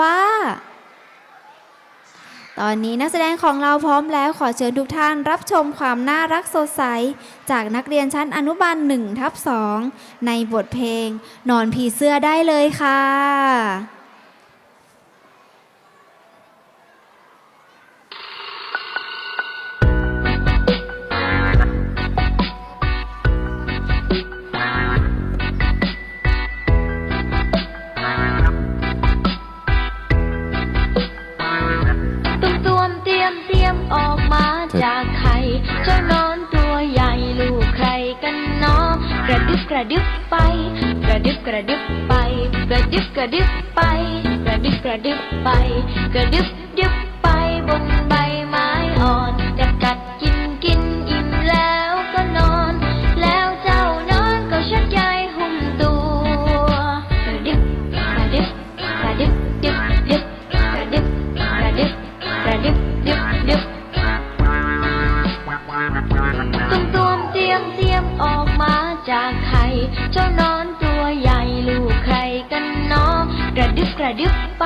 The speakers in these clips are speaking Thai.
ว่า ตอนนี้นักแสดงของเราพร้อมแล้วขอเชิญทุกท่านรับชมความน่ารักสดใส จากนักเรียนชั้นอนุบาลหนึ่งทับสองในบทเพลง นอนผีเสื้อได้เลยค่ะ เจ้านอนตัวใหญ่ลูกใครกันเนอะกระดึบกระดึบไป กระดึบกระดึบไป กระดึบกระดึบไป กระดึบกระดึบไป กระดึบดึบไปบนใบไม้อ่อนกัดกัดกินกินอิ่มแล้วก็นอน แล้วเจ้านอนก็ชักใยหุ่มตัว กระดึบกระดึบกระดึบดึบดึบกระดึบกระดึบกระดึบ ดึบกระดึบไป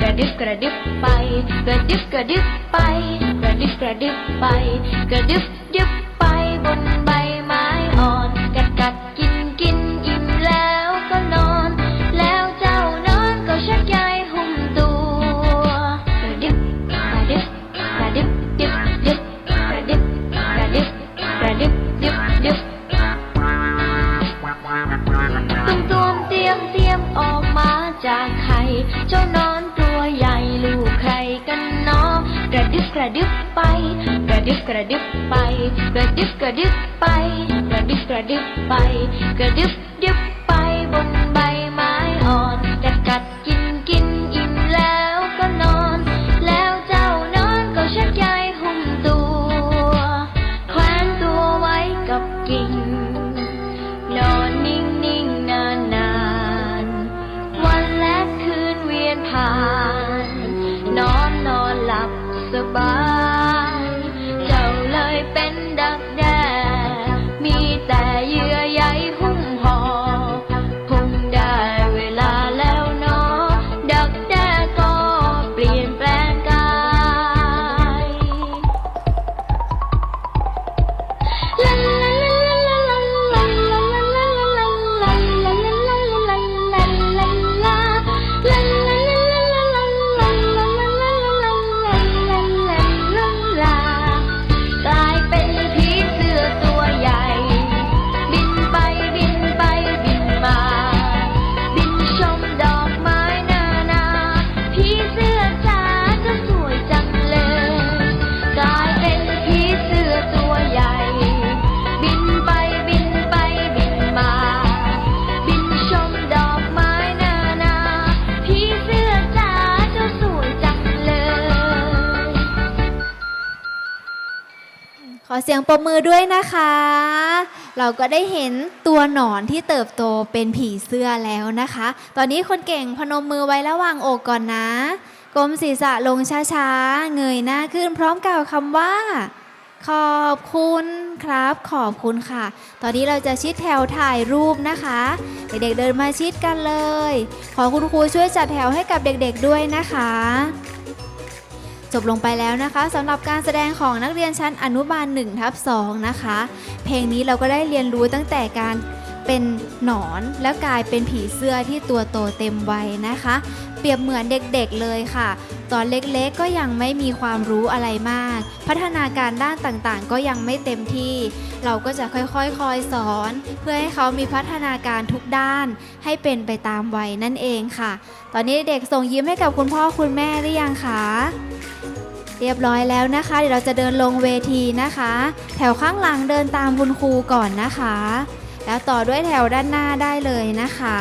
กระดึบกระดึบไป กระดึบกระดึบไป กระดึบกระดึบไป กระดึบดึบไปบนใบไม้อ่อน กัดกัดกินกินอิ่มแล้วก็นอน แล้วเจ้านอนก็ชักใยหุ่มตัว กระดึบกระดึบกระดึบดึบดึบกระดึบกระดึบกระดึบดึบดึบตุ้มตุ้มเตรียมเตรียมออกมาจาก เจ้านอนตัวใหญ่ลูกใครกันนาะกระดึบกระดึบไป กระดึบกระดึบไป กระดึบกระดึบไป กระดึบกระดึบไป กระดึบ high. เสียงปรบมือด้วยนะคะ เราก็ได้เห็นตัวหนอนที่เติบโตเป็นผีเสื้อแล้วนะคะ ตอนนี้คนเก่งพนมมือไว้ระหว่างอกก่อนนะกลมศีรษะลงช้าๆ เงยหน้าขึ้นพร้อมกล่าวคำว่า ขอบคุณครับ ขอบคุณค่ะ ตอนนี้เราจะชิดแถวถ่ายรูปนะคะ เด็กๆเดินมาชิดกันเลย ขอคุณครูช่วยจัดแถวให้กับเด็กๆด้วยนะคะ จบลงไปแล้วนะคะสำหรับการแสดงของนักเรียนชั้นอนุบาล1ทับ2นะคะ เพลงนี้เราก็ได้เรียนรู้ตั้งแต่การ เป็นหนอนแล้วกลายเป็นผีเสื้อที่ตัวโตเต็มวัยนะคะ เปรียบเหมือนเด็กๆเลยค่ะ ตอนเล็กๆก็ยังไม่มีความรู้อะไรมาก พัฒนาการด้านต่างๆ ก็ยังไม่เต็มที่ เราก็จะค่อยๆคอยสอน เพื่อให้เขามีพัฒนาการทุกด้าน ให้เป็นไปตามวัยนั่นเองค่ะ ตอนนี้เด็กส่งยิ้มให้กับคุณพ่อคุณแม่หรือยังคะเรียบร้อยแล้วนะคะ เดี๋ยวเราจะเดินลงเวทีนะคะ แถวข้างหลังเดินตามคุณครูก่อนนะคะ แล้วต่อด้วยแถวด้านหน้าได้เลยนะคะ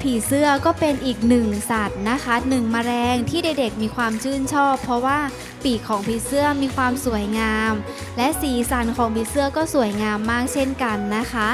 ผีเสื้อก็เป็นอีกหนึ่งสัตว์นะคะหนึ่งแมลงที่เด็กๆมีความชื่นชอบ เพราะว่าปีกของผีเสื้อมีความสวยงาม และสีสันของผีเสื้อก็สวยงามมากเช่นกันนะคะ